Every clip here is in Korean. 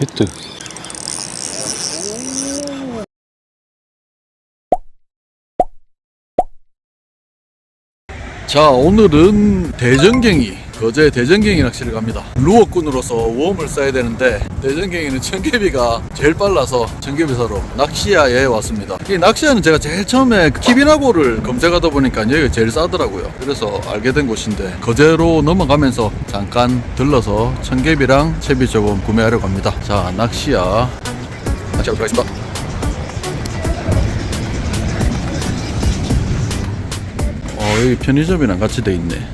히트. 자 오늘은 대전갱이 거제 대전갱이 낚시를 갑니다. 루어꾼으로서 웜을 써야 되는데 대전갱이는 청개비가 제일 빨라서 청개비 사러 낚시야에 왔습니다. 이 낚시야는 제가 제일 처음에 키비나고를 검색하다 보니까 여기가 제일 싸더라고요. 그래서 알게 된 곳인데 거제로 넘어가면서 잠깐 들러서 청개비랑 채비 조금 구매하려 갑니다. 자 낚시야. 낚시하도록 하겠습니다. 어, 여기 편의점이랑 같이 돼 있네.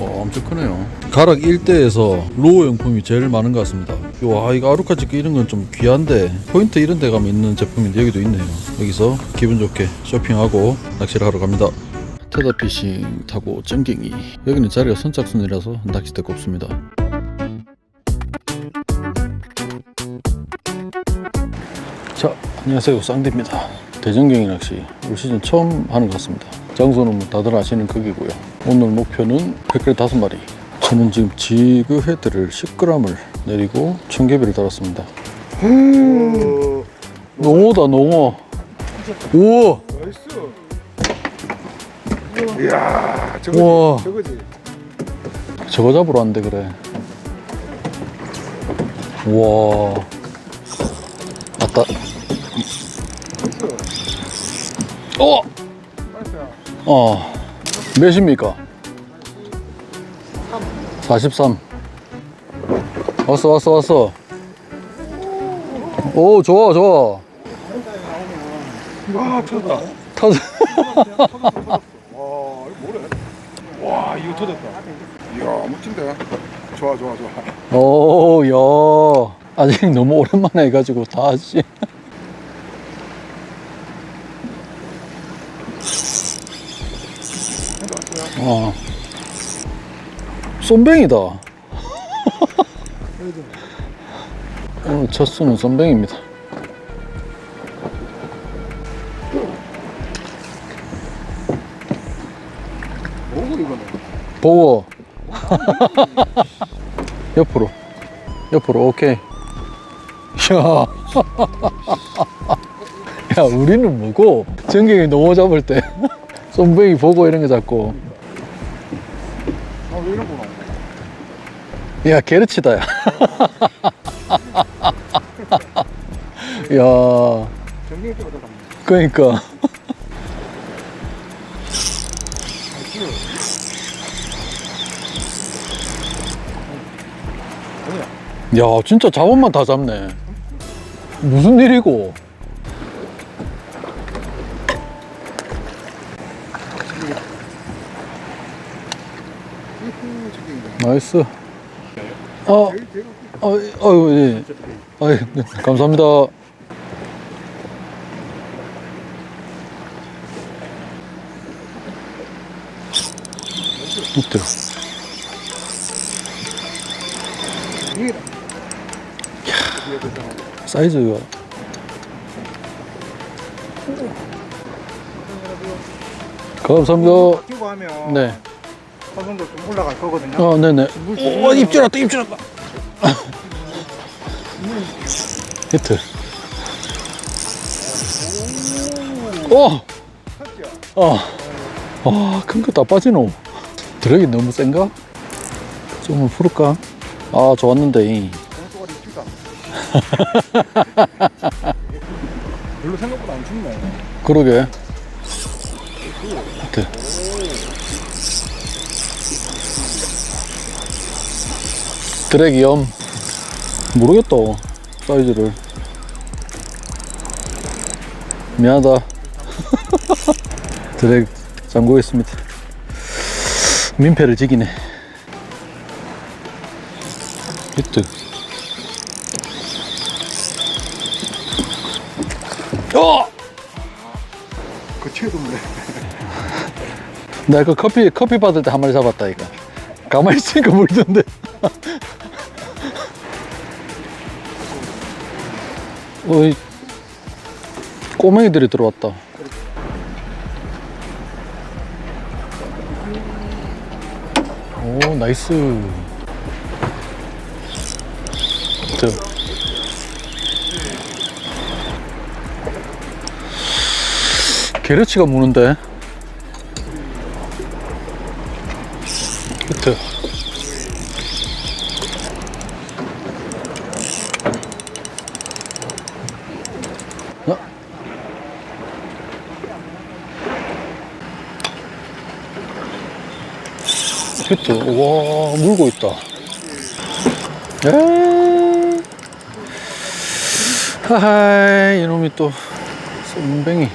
와, 엄청 크네요. 가락 일대에서 로우 용품이 제일 많은 것 같습니다. 와, 이거 아루카 찍기 이런 건 좀 귀한데 포인트 이런 데 가면 있는 제품인데 여기도 있네요. 여기서 기분 좋게 쇼핑하고 낚시를 하러 갑니다. 테다피싱 타고 점갱이. 여기는 자리가 선착순이라서 낚싯대가 없습니다. 자, 안녕하세요. 쌍대입니다. 대전갱이 낚시 올 시즌 처음 하는 것 같습니다. 장소는 뭐 다들 아시는 거기고요. 오늘 목표는 백그레 다섯 마리. 저는 지금 지그 헤드를 10g을 내리고 청개비를 달았습니다. 농어다 농어. 우와. 이야, 저거지. 우와. 저거지. 저거 잡으러 왔는데 그래. 우와. 아따. 어. 어. 몇입니까? 43. 왔어, 왔어, 왔어. 오, 좋아, 좋아. 와, 터졌다. 터져. 와, 이거 뭐래? 와, 이거 터졌다. 이야, 멋진데. 좋아, 좋아, 좋아. 오, 야. 아직 너무 오랜만에 해가지고 다하지. 해봤 어. 쏨뱅이다. 오늘 첫 수는 쏨뱅입니다. 뭐고 이거는? 보고. 옆으로. 옆으로, 오케이. 야. 야, 우리는 뭐고? 전경이 농어 잡을 때. 쏨뱅이 보고 이런 거 잡고. 아, 왜 이런 거나? 야, 게르치다, 야. 야. 그러니까. 야, 진짜 잡음만 다 잡네. 무슨 일이고? 나이스. 어, 어, 어, 예. 아이, 네, 감사합니다. 이게 사이즈가. 감사합니다. 네. 화성도 좀 올라갈 거거든요. 어, 네네. 오, 입질 왔다, 입질 왔다. 히트. 오! 어. 아, 큰 거 다 빠지노. 드랙이 너무 센가? 좀만 풀을까? 아, 좋았는데. 별로 생각보다 안 춥네. 그러게. 히트. 드랙이 염. 모르겠다. 사이즈를. 미안하다. 드랙 잠그겠습니다. 민폐를 지기네. 히트. 어! 그 최도인데. 내가 그 커피 커피 받을 때 한 마리 잡았다 이거. 가만히 있으니까 물던데. 어이 꼬맹이들이 들어왔다. 오 나이스. 히트. 게르치가 무는데. 히트. 히트. 와, 물고 있다. 에 하하 이놈이 또 쏨뱅이.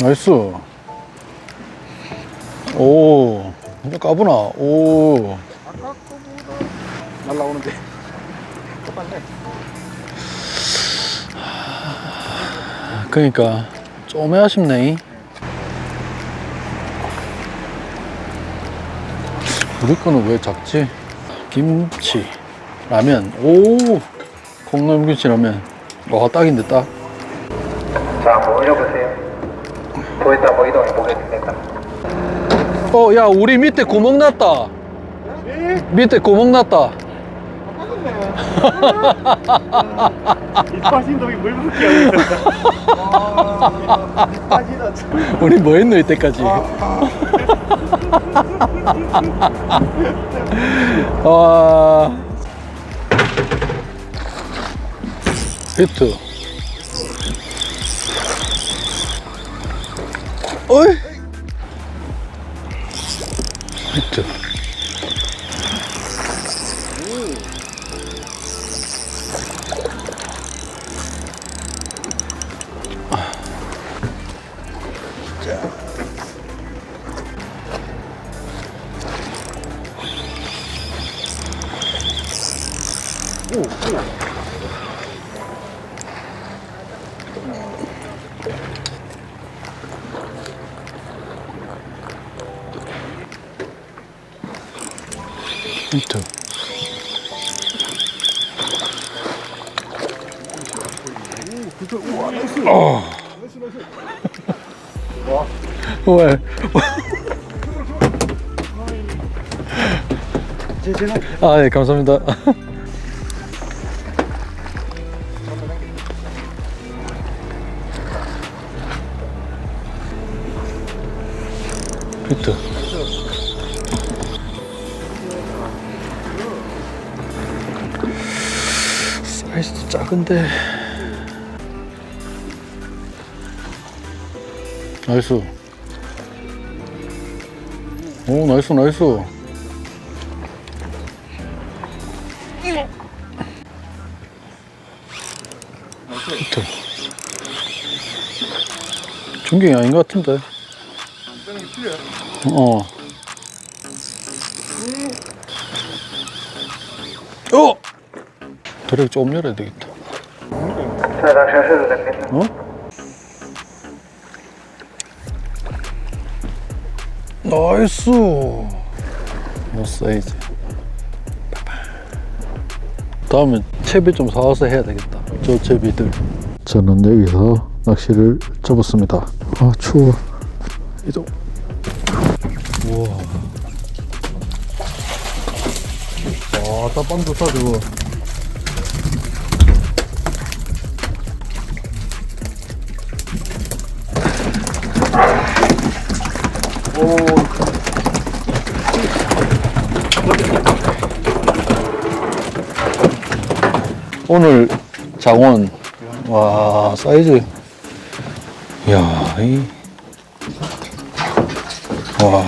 나이스. 오 진짜 까부나. 오. 아까 거보다 날라오는데. 똑같네 그니까 좀 아쉽네 우리 거는 왜 작지? 김치 라면 오 콩나물 김치 라면 와 딱인데 딱 자, 한번 올려보세요. 보였다, 뭐 이동해 보겠습니다. 어, 야, 우리 밑에 구멍 났다. 밑에 구멍 났다. 이파신동이 물 붓기 하고 있었다. 이파시다. 우리 뭐 했노, 이때까지? 와. 히트. 어이? 히트. 히트. 어. 왜? 아, 네, 감사합니다. 히트. 작은데. 나이스. 오, 나이스, 나이스. 히트. 중경이 아닌 것 같은데. 어. 어! 드랙 좀 열어야 되겠다. 됩니다. 어? 나이스. 뭐 사이즈. 다음에 채비 좀 사와서 해야 되겠다. 저 채비들. 저는 여기서 낚시를 접었습니다. 아 추워. 이동. 우와. 와, 따빵 좋다 저거. 오늘 장원 와 사이즈 야이 와.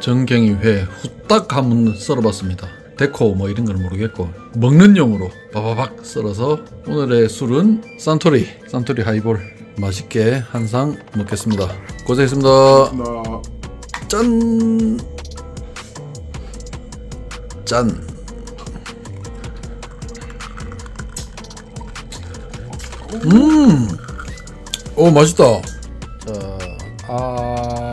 정갱이 회 후딱 한번 썰어봤습니다. 데코 뭐 이런 건 모르겠고 먹는 용으로 바바박 썰어서 오늘의 술은 산토리 산토리 하이볼 맛있게 한 상 먹겠습니다. 고생했습니다. 나 짠. 짠. 음. 오 맛있다. 자, 아